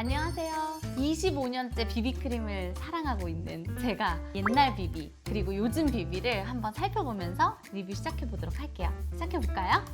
안녕하세요. 25년째 비비크림을 사랑하고 있는 제가 옛날 비비 그리고 요즘 비비를 한번 살펴보면서 리뷰 시작해 보도록 할게요. 시작해 볼까요?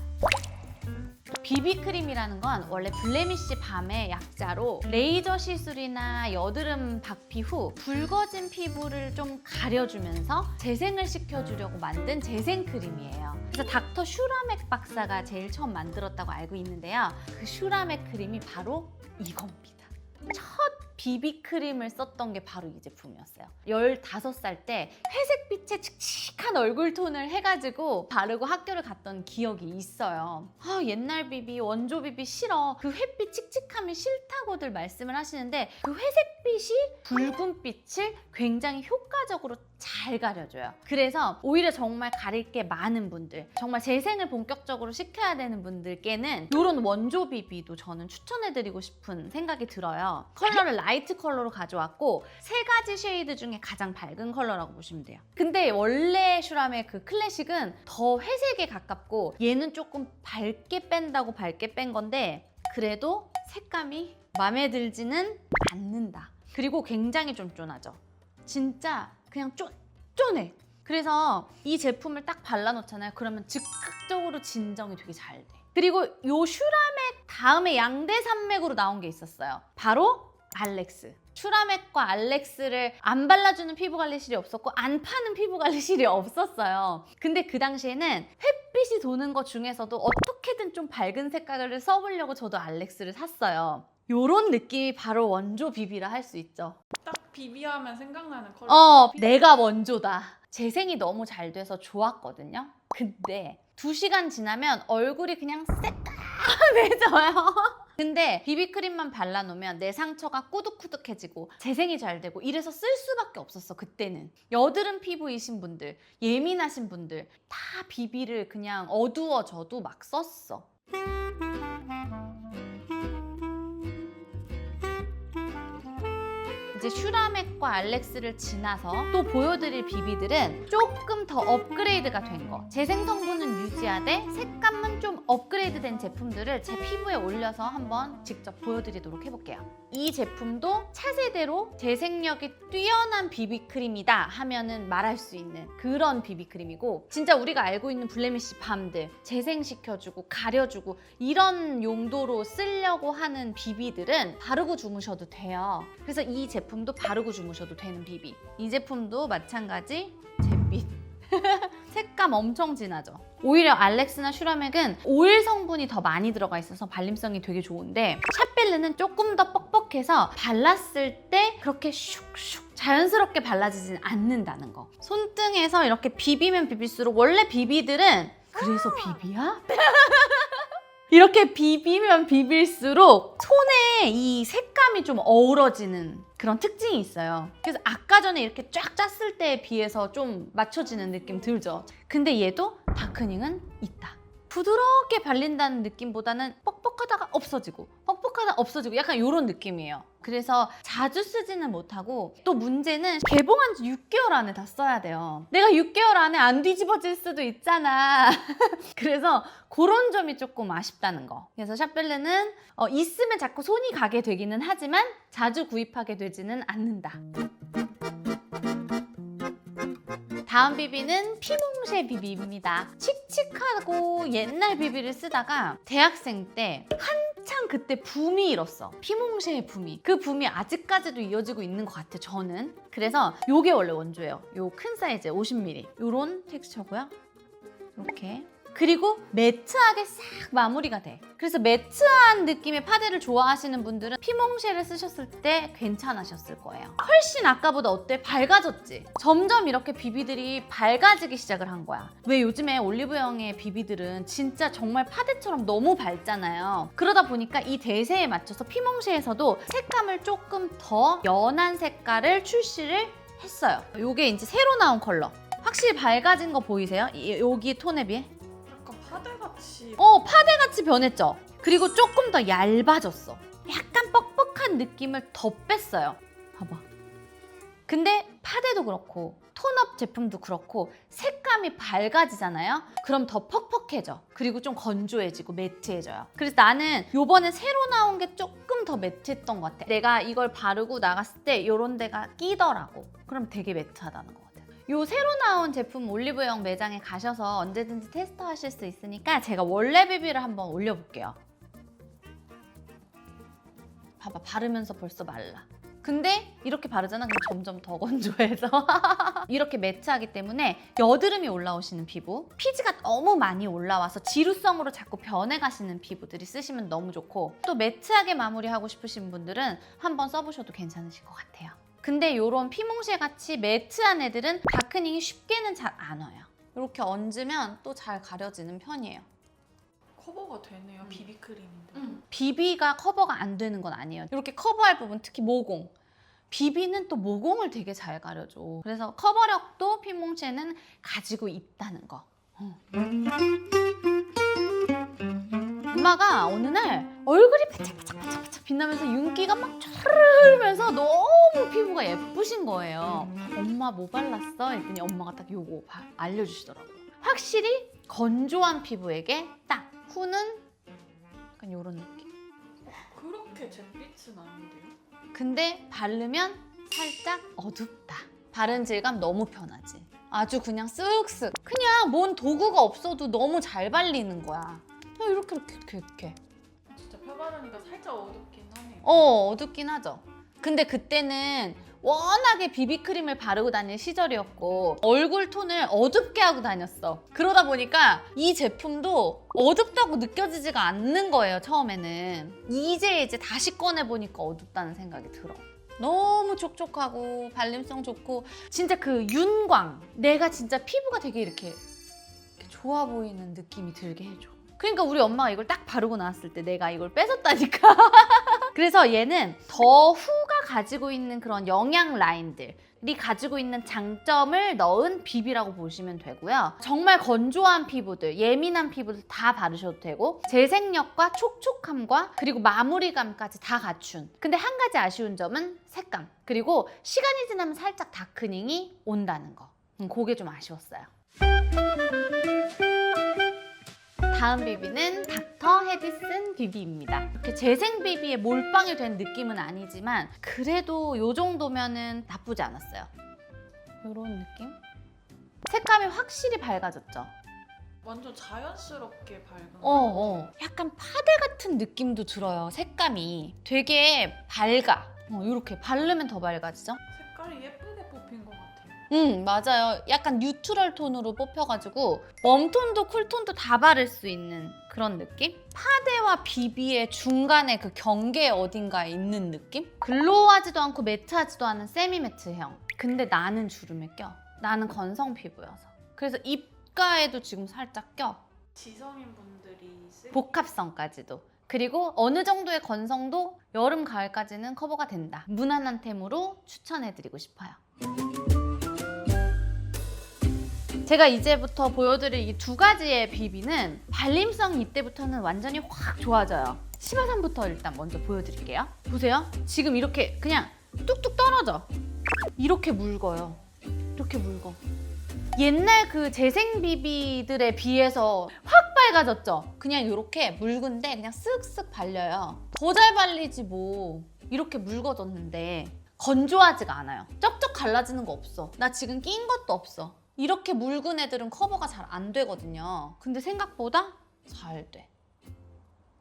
비비크림이라는 건 원래 블레미쉬 밤의 약자로 레이저 시술이나 여드름 박피 후 붉어진 피부를 좀 가려주면서 재생을 시켜주려고 만든 재생크림이에요. 그래서 닥터 슈라맥 박사가 제일 처음 만들었다고 알고 있는데요. 그 슈라맥 크림이 바로 이겁니다. 첫 비비크림을 썼던 게 바로 이 제품이었어요. 15살 때 회색빛의 칙칙한 얼굴 톤을 해가지고 바르고 학교를 갔던 기억이 있어요. 아, 옛날 비비, 원조 비비 싫어. 그 햇빛 칙칙함이 싫다고들 말씀을 하시는데 그 회색빛이 붉은 빛을 굉장히 효과적으로 잘 가려줘요. 그래서 오히려 정말 가릴 게 많은 분들, 정말 재생을 본격적으로 시켜야 되는 분들께는 이런 원조 비비도 저는 추천해드리고 싶은 생각이 들어요. 컬러를 라이트 컬러로 가져왔고 세 가지 쉐이드 중에 가장 밝은 컬러라고 보시면 돼요. 근데 원래 슈람의 그 클래식은 더 회색에 가깝고 얘는 조금 밝게 뺀다고 밝게 뺀 건데 그래도 색감이 마음에 들지는 않는다. 그리고 굉장히 쫀쫀하죠. 진짜 그냥 쫀, 쫀해. 그래서 이 제품을 딱 발라놓잖아요. 그러면 즉각적으로 진정이 되게 잘 돼. 그리고 요 슈라맥 다음에 양대 산맥으로 나온 게 있었어요. 바로 알렉스. 슈라맥과 알렉스를 안 발라주는 피부 관리실이 없었고 안 파는 피부 관리실이 없었어요. 근데 그 당시에는 햇빛이 도는 것 중에서도 어떻게든 좀 밝은 색깔을 써보려고 저도 알렉스를 샀어요. 요런 느낌이 바로 원조 비비라 할 수 있죠. 딱 비비하면 생각나는 컬러. 어, 내가 원조다. 재생이 너무 잘 돼서 좋았거든요. 근데 두 시간 지나면 얼굴이 그냥 새까매져요. 근데 비비크림만 발라놓으면 내 상처가 꾸덕꾸덕해지고 재생이 잘 되고 이래서 쓸 수밖에 없었어 그때는. 여드름 피부이신 분들 예민하신 분들 다 비비를 그냥 어두워져도 막 썼어 이제 슈라맥과 알렉스를 지나서 또 보여드릴 비비들은 조금 더 업그레이드가 된 거. 재생 성분은 유지하되 색감은 좀 업그레이드된 제품들을 제 피부에 올려서 한번 직접 보여드리도록 해볼게요. 이 제품도 차세대로 재생력이 뛰어난 비비크림이다 하면은 말할 수 있는 그런 비비크림이고 진짜 우리가 알고 있는 블레미쉬 밤들 재생시켜주고 가려주고 이런 용도로 쓰려고 하는 비비들은 바르고 주무셔도 돼요. 그래서 이 제품도 바르고 주무셔도 되는 비비. 이 제품도 마찬가지 잿빛. 색감 엄청 진하죠. 오히려 알렉스나 슈라맥은 오일 성분이 더 많이 들어가 있어서 발림성이 되게 좋은데 샵벨르는 조금 더 뻑뻑해서 발랐을 때 그렇게 슉슉 자연스럽게 발라지진 않는다는 거. 손등에서 이렇게 비비면 비빌수록 원래 비비들은 그래서 비비야? 이렇게 비비면 비빌수록 손에 이 색감이 좀 어우러지는 그런 특징이 있어요. 그래서 아까 전에 이렇게 쫙 짰을 때에 비해서 좀 맞춰지는 느낌 들죠. 근데 얘도 다크닝은 있다. 부드럽게 발린다는 느낌보다는 뻑뻑하다가 없어지고 뻑뻑하다 없어지고 약간 이런 느낌이에요. 그래서 자주 쓰지는 못하고 또 문제는 개봉한 지 6개월 안에 다 써야 돼요. 내가 6개월 안에 안 뒤집어질 수도 있잖아. 그래서 그런 점이 조금 아쉽다는 거. 그래서 샵벨르는 어, 있으면 자꾸 손이 가게 되기는 하지만 자주 구입하게 되지는 않는다. 다음 비비는 피몽쉐 비비입니다. 칙칙하고 옛날 비비를 쓰다가 대학생 때 한창 그때 붐이 일었어. 피몽쉐의 붐이. 그 붐이 아직까지도 이어지고 있는 것 같아, 저는. 그래서 요게 원래 원조예요. 요 큰 사이즈 50ml. 요런 텍스처고요. 이렇게. 그리고 매트하게 싹 마무리가 돼. 그래서 매트한 느낌의 파데를 좋아하시는 분들은 피몽쉐를 쓰셨을 때 괜찮으셨을 거예요. 훨씬 아까보다 어때? 밝아졌지? 점점 이렇게 비비들이 밝아지기 시작을 한 거야. 왜 요즘에 올리브영의 비비들은 진짜 정말 파데처럼 너무 밝잖아요. 그러다 보니까 이 대세에 맞춰서 피몽쉐에서도 색감을 조금 더 연한 색깔을 출시를 했어요. 요게 이제 새로 나온 컬러. 확실히 밝아진 거 보이세요? 이- 여기 톤에 비해? 파데같이. 어, 파데같이 변했죠? 그리고 조금 더 얇아졌어. 약간 뻑뻑한 느낌을 더 뺐어요. 봐봐. 근데 파데도 그렇고 톤업 제품도 그렇고 색감 색감이 밝아지잖아요. 그럼 더 퍽퍽해져. 그리고 좀 건조해지고 매트해져요. 그래서 나는 요번에 새로 나온 게 조금 더 매트했던 것 같아. 내가 이걸 바르고 나갔을 때 요런 데가 끼더라고. 그럼 되게 매트하다는 것 같아. 요 새로 나온 제품 올리브영 매장에 가셔서 언제든지 테스트 하실 수 있으니까 제가 원래 비비를 한번 올려볼게요. 봐봐 바르면서 벌써 말라. 근데 이렇게 바르잖아 그럼 점점 더 건조해서 이렇게 매트하기 때문에 여드름이 올라오시는 피부 피지가 너무 많이 올라와서 지루성으로 자꾸 변해가시는 피부들이 쓰시면 너무 좋고 또 매트하게 마무리하고 싶으신 분들은 한번 써보셔도 괜찮으실 것 같아요 근데 이런 피몽실 같이 매트한 애들은 다크닝이 쉽게는 잘 안 와요 이렇게 얹으면 또 잘 가려지는 편이에요 커버가 되네요. 비비크림인데. 비비가 커버가 안 되는 건 아니에요. 이렇게 커버할 부분, 특히 모공. 비비는 또 모공을 되게 잘 가려줘. 그래서 커버력도 피몽체는 가지고 있다는 거. 어. 엄마가 어느 날 얼굴이 바짝바짝바짝바짝 빛나면서 윤기가 막 촤르르 흐르면서 너무 피부가 예쁘신 거예요. 엄마 뭐 발랐어? 했더니 엄마가 딱 요거 바- 알려주시더라고요. 확실히 건조한 피부에게 딱 후는 약간 요런 느낌. 그렇게 잿빛은 아닌데요? 근데 바르면 살짝 어둡다. 바른 질감 너무 편하지. 아주 그냥 쓱쓱. 그냥 뭔 도구가 없어도 너무 잘 발리는 거야. 그냥 이렇게 이렇게 이렇게 이렇게. 진짜 펴바르니까 살짝 어둡긴 하네요. 어 어둡긴 하죠. 근데 그때는 워낙에 비비크림을 바르고 다닐 시절이었고 얼굴 톤을 어둡게 하고 다녔어. 그러다 보니까 이 제품도 어둡다고 느껴지지가 않는 거예요 처음에는. 이제 이제 다시 꺼내 보니까 어둡다는 생각이 들어. 너무 촉촉하고 발림성 좋고 진짜 그 윤광 내가 진짜 피부가 되게 이렇게, 이렇게 좋아 보이는 느낌이 들게 해줘. 그러니까 우리 엄마가 이걸 딱 바르고 나왔을 때 내가 이걸 뺏었다니까. 그래서 얘는 더 후가 가지고 있는 그런 영양 라인들 이 가지고 있는 장점을 넣은 비비라고 보시면 되고요. 정말 건조한 피부들, 예민한 피부들 다 바르셔도 되고 재생력과 촉촉함과 그리고 마무리감까지 다 갖춘. 근데 한 가지 아쉬운 점은 색감. 그리고 시간이 지나면 살짝 다크닝이 온다는 거. 음, 그게 좀 아쉬웠어요. 다음 비비는 닥터 헤디슨 비비입니다. 이렇게 재생 비비의 몰빵이 된 느낌은 아니지만 그래도 이 정도면은 나쁘지 않았어요. 이런 느낌? 색감이 확실히 밝아졌죠. 완전 자연스럽게 밝은. 어, 어. 약간 파데 같은 느낌도 들어요. 색감이 되게 밝아. 어, 이렇게 바르면 더 밝아지죠? 색깔이 뽑힌 응, 맞아요. 약간 뉴트럴 톤으로 뽑혀가지고 웜톤도 쿨톤도 다 바를 수 있는 그런 느낌? 파데와 비비의 중간에 그 경계 어딘가에 있는 느낌? 글로우하지도 않고 매트하지도 않은 세미 매트형. 근데 나는 주름에 껴. 나는 건성 피부여서. 그래서 입가에도 지금 살짝 껴. 지성인 분들이 쓰기 복합성까지도. 그리고 어느 정도의 건성도 여름, 가을까지는 커버가 된다. 무난한 템으로 추천해드리고 싶어요. 제가 이제부터 보여드릴 이 두 가지의 비비는 발림성 이때부터는 완전히 확 좋아져요. 시바산부터 일단 먼저 보여드릴게요. 보세요. 지금 이렇게 그냥 뚝뚝 떨어져. 이렇게 묽어요. 이렇게 묽어. 옛날 그 재생 비비들에 비해서 확 밝아졌죠? 그냥 이렇게 묽은데 그냥 쓱쓱 발려요. 더 잘 발리지 뭐. 이렇게 묽어졌는데 건조하지가 않아요. 쩍쩍 갈라지는 거 없어. 나 지금 낀 것도 없어. 이렇게 묽은 애들은 커버가 잘 안 되거든요. 근데 생각보다 잘 돼.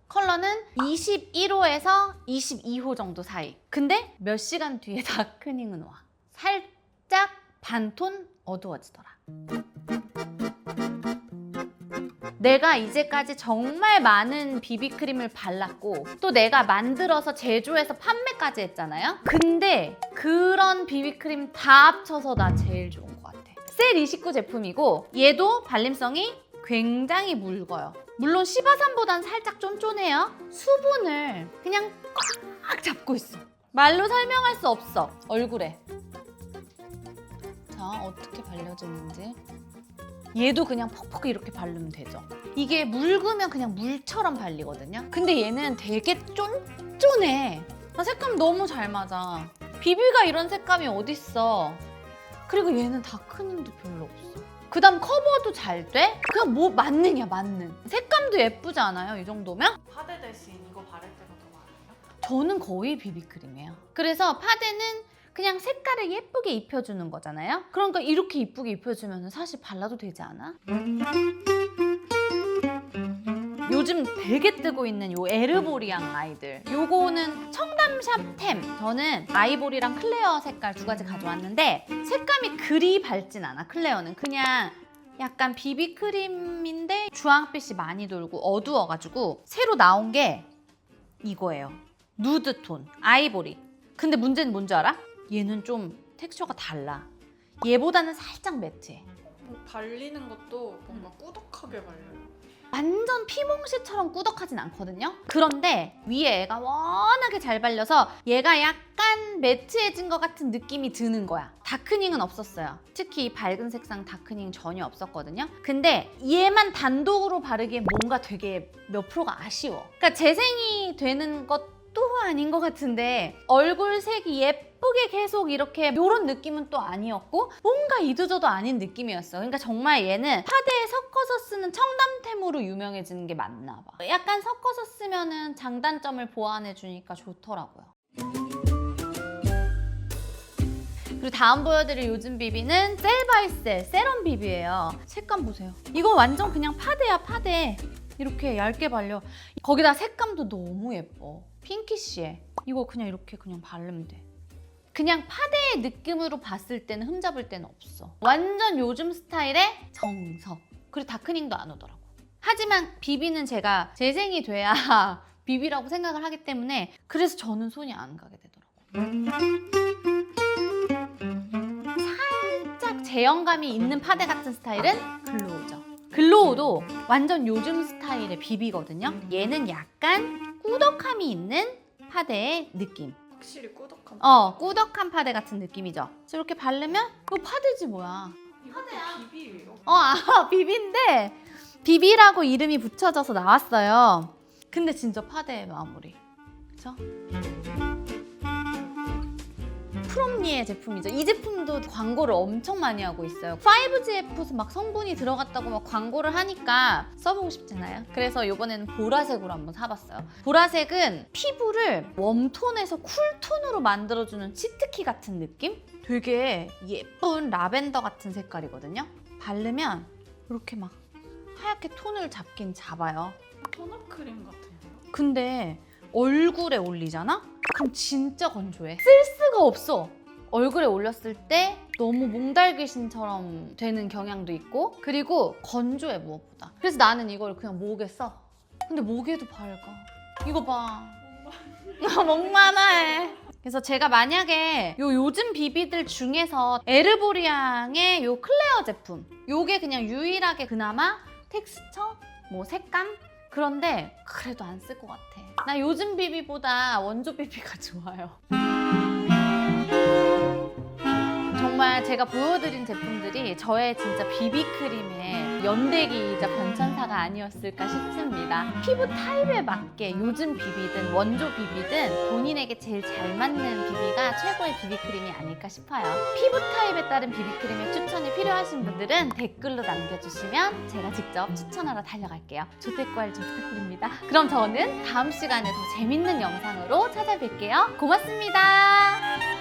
컬러는 21호에서 22호 정도 사이. 근데 몇 시간 뒤에 다크닝은 와. 살짝 반톤 어두워지더라. 내가 이제까지 정말 많은 비비크림을 발랐고 또 내가 만들어서 제조해서 판매까지 했잖아요. 근데 그런 비비크림 다 합쳐서 나 제일 좋은. 셀 29 제품이고 얘도 발림성이 굉장히 묽어요. 물론 시바산보단 살짝 쫀쫀해요. 수분을 그냥 꽉 잡고 있어. 말로 설명할 수 없어. 얼굴에. 자, 어떻게 발려지는지. 얘도 그냥 퍽퍽 이렇게 바르면 되죠. 이게 묽으면 그냥 물처럼 발리거든요. 근데 얘는 되게 쫀쫀해. 나 색감 너무 잘 맞아. 비비가 이런 색감이 어딨어. 그리고 얘는 다크닝도 별로 없어. 그 다음 커버도 잘 돼? 그냥 뭐 맞느냐 맞는 색감도 예쁘지 않아요 이 정도면? 파데 대신 이거 바를 때가 더 많아요? 저는 거의 비비크림이에요 그래서 파데는 그냥 색깔을 예쁘게 입혀주는 거잖아요 그러니까 이렇게 이쁘게 입혀주면 사실 발라도 되지 않아? 요즘 되게 뜨고 있는 요 에르보리앙 아이들. 요거는 청담샵템. 저는 아이보리랑 클레어 색깔 두 가지 가져왔는데 색감이 그리 밝진 않아 클레어는. 그냥 약간 비비크림인데 주황빛이 많이 돌고 어두워가지고 새로 나온 게 이거예요. 누드톤 아이보리. 근데 문제는 뭔지 알아? 얘는 좀 텍스처가 달라. 얘보다는 살짝 매트해. 뭐 발리는 것도 뭔가 꾸덕하게 발려요. 완전 피몽시처럼 꾸덕하진 않거든요. 그런데 위에 애가 워낙에 잘 발려서 얘가 약간 매트해진 것 같은 느낌이 드는 거야. 다크닝은 없었어요. 특히 이 밝은 색상 다크닝 전혀 없었거든요. 근데 얘만 단독으로 바르기엔 뭔가 되게 몇 프로가 아쉬워. 그러니까 재생이 되는 것 도 아닌 것 같은데 얼굴 색이 예쁘게 계속 이렇게 이런 느낌은 또 아니었고 뭔가 이도저도 아닌 느낌이었어. 그러니까 정말 얘는 파데에 섞어서 쓰는 청담템으로 유명해지는 게 맞나 봐. 약간 섞어서 쓰면은 장단점을 보완해 주니까 좋더라고요. 그리고 다음 보여드릴 요즘 비비는 셀바이셀 세럼 비비예요. 색감 보세요. 이거 완전 그냥 파데야 파데. 이렇게 얇게 발려. 거기다 색감도 너무 예뻐. 핑키쉬해. 이거 그냥 이렇게 그냥 바르면 돼. 그냥 파데의 느낌으로 봤을 때는 흠잡을 때는 없어. 완전 요즘 스타일의 정석. 그리고 다크닝도 안 오더라고. 하지만 비비는 제가 재생이 돼야 비비라고 생각을 하기 때문에 그래서 저는 손이 안 가게 되더라고. 살짝 제형감이 있는 파데 같은 스타일은 글로우죠. 글로우도 완전 요즘 스타일의 비비거든요. 얘는 약간 꾸덕함이 있는 파데의 느낌. 확실히 꾸덕한. 어, 꾸덕한 파데 같은 느낌이죠. 이렇게 바르면 이거 파데지 뭐야. 파데야. 비비예요. 어, 아, 비비인데 비비라고 이름이 붙여져서 나왔어요. 근데 진짜 파데의 마무리. 그쵸? 프롬니의 제품이죠. 이 제품도 광고를 엄청 많이 하고 있어요. 5GF 막 성분이 들어갔다고 막 광고를 하니까 써보고 싶잖아요. 그래서 이번에는 보라색으로 한번 사봤어요. 보라색은 피부를 웜톤에서 쿨톤으로 만들어주는 치트키 같은 느낌? 되게 예쁜 라벤더 같은 색깔이거든요. 바르면 이렇게 막 하얗게 톤을 잡긴 잡아요. 토너 크림 같은데요? 근데 얼굴에 올리잖아? 그럼 진짜 건조해. 쓸 수가 없어. 얼굴에 올렸을 때 너무 몽달귀신처럼 되는 경향도 있고 그리고 건조해 무엇보다. 그래서 나는 이걸 그냥 목에 써. 근데 목에도 밝아. 이거 봐. 목만해. 그래서 제가 만약에 요 요즘 비비들 중에서 에르보리앙의 요 클레어 제품 요게 그냥 유일하게 그나마 텍스처, 뭐 색감 그런데 그래도 안 쓸 것 같아. 나 요즘 비비보다 원조 비비가 좋아요. 정말 제가 보여드린 제품들이 저의 진짜 비비크림의 연대기이자 변천사가 아니었을까 싶습니다. 피부 타입에 맞게 요즘 비비든 원조 비비든 본인에게 제일 잘 맞는 비비가 최고의 비비크림이 아닐까 싶어요. 피부 타입에 따른 비비크림의 추천이 필요하신 분들은 댓글로 남겨주시면 제가 직접 추천하러 달려갈게요. 조태꿀 좀 부탁드립니다. 그럼 저는 다음 시간에 더 재밌는 영상으로 찾아뵐게요. 고맙습니다.